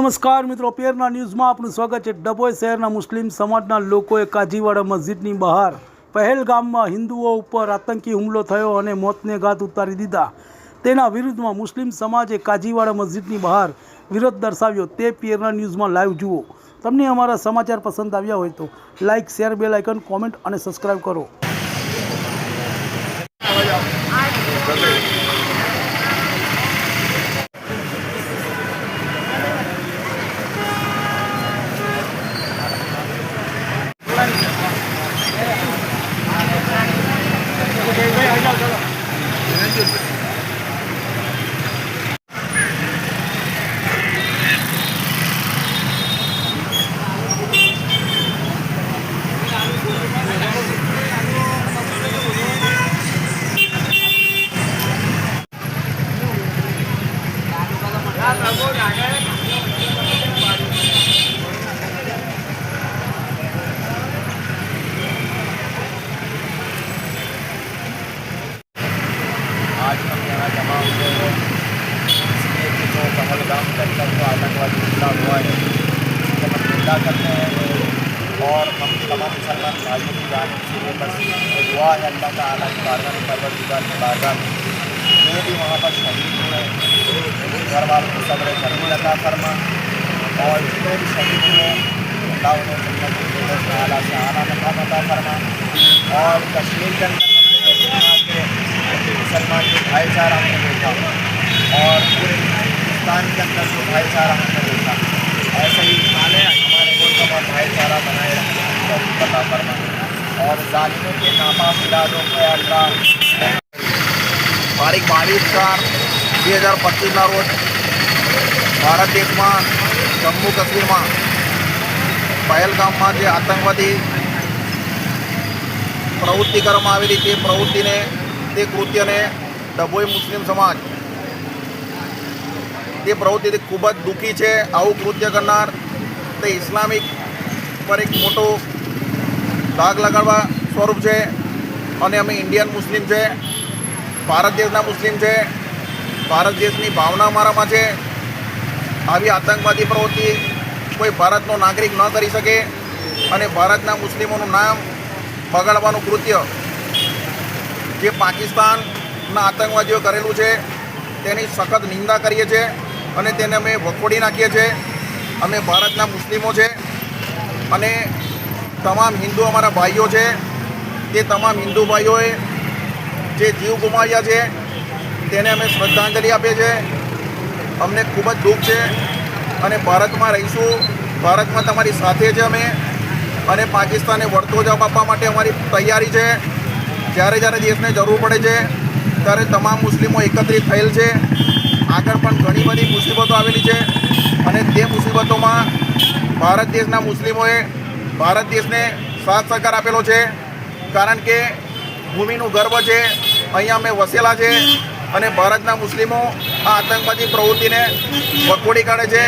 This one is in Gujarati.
નમસ્કાર મિત્રો, પેરના ન્યૂઝમાં આપનું સ્વાગત છે. ડભોઈ શહેરના મુસ્લિમ સમાજના લોકોએ કાજીવાડા મસ્જિદની બહાર પહેલગામમાં હિન્દુઓ ઉપર આતંકી હુમલો થયો અને મોતને ઘાત ઉતારી દીધા. તેના વિરુદ્ધમાં મુસ્લિમ સમાજે કાજીવાડા મસ્જિદની બહાર વિરોધ દર્શાવ્યો. તે પિયરના ન્યૂઝમાં લાઈવ જુઓ. તમને અમારા સમાચાર પસંદ આવ્યા હોય તો like share, bell icon, comment અને સબસ્ક્રાઇબ કરો. निंदा करते हैं और हम तमाम मुसलमान भाइयों की जान से बस दुआ है, अल्लाह ताला की बारगाह में परवरदिगार की बारगाह में। जो भी वहाँ पर शहीद हुए घर वालों को सब्र ज़मीन अदा फरमा। और जितने भी शहीद हुए, अल्लाह उन्हें जन्नत के आला से आला मकाम अदा फरमा। और कश्मीर के अंदर मुसलमान जो भाईचारा हमने देखा, और पूरे हिंदुस्तान के अंदर जो भाईचारा हमने में भाईचारा बनाए रखने की तौफीक अता फरमा और जालिमों के नापाक इलाजों को अल्लाह તારીખ બાવીસ ચાર બે હજાર પચીસના રોજ ભારત દેશમાં જમ્મુ કાશ્મીરમાં પહેલગામમાં જે આતંકવાદી પ્રવૃત્તિ કરવામાં આવેલી તે પ્રવૃત્તિને તે કૃત્યને ડભોઈ મુસ્લિમ સમાજ તે પ્રવૃત્તિથી ખૂબ જ દુઃખી છે આવું કૃત્ય કરનાર તે ઇસ્લામિક પર એક મોટો ભાગ લગાડવા સ્વરૂપ છે અને અમે ઇન્ડિયન મુસ્લિમ છે, ભારત દેશના મુસ્લિમ છે, ભારત દેશની ભાવના અમારામાં છે. આવી આતંકવાદી પ્રવૃત્તિ કોઈ ભારતનો નાગરિક ન કરી શકે અને ભારતના મુસ્લિમોનું નામ બગાડવાનું કૃત્ય જે પાકિસ્તાનના આતંકવાદીઓ કરેલું છે, તેની સખત નિંદા કરીએ છીએ અને તેને અમે વખોડી નાખીએ છીએ. અમે ભારતના મુસ્લિમો છે. અને તમામ હિન્દુ અમારા ભાઈઓ છે, તે તમામ હિન્દુ ભાઈઓએ જે જીવ ગુમાવ્યા છે, તેને અમે શ્રદ્ધાંજલિ આપીએ છીએ. અમને ખૂબ જ દુઃખ છે અને ભારતમાં રહીશું. ભારતમાં તમારી સાથે છે અમે અને પાકિસ્તાને વળતો જવાબ આપવા માટે અમારી તૈયારી છે. જ્યારે જ્યારે દેશને જરૂર પડે છે, ત્યારે તમામ મુસ્લિમો એકત્રિત થયેલ છે. આગળ પણ ઘણી બધી મુસીબતો આવેલી છે અને તે મુસીબતોમાં ભારત દેશના મુસ્લિમોએ ભારત દેશને સાથ સહકાર આપેલો છે. કારણ કે ભૂમિનું ગર્વ છે. અહીંયા અમે વસેલા છે અને ભારતના મુસ્લિમો આ આતંકવાદી પ્રવૃત્તિને વખોડી કાઢે છે.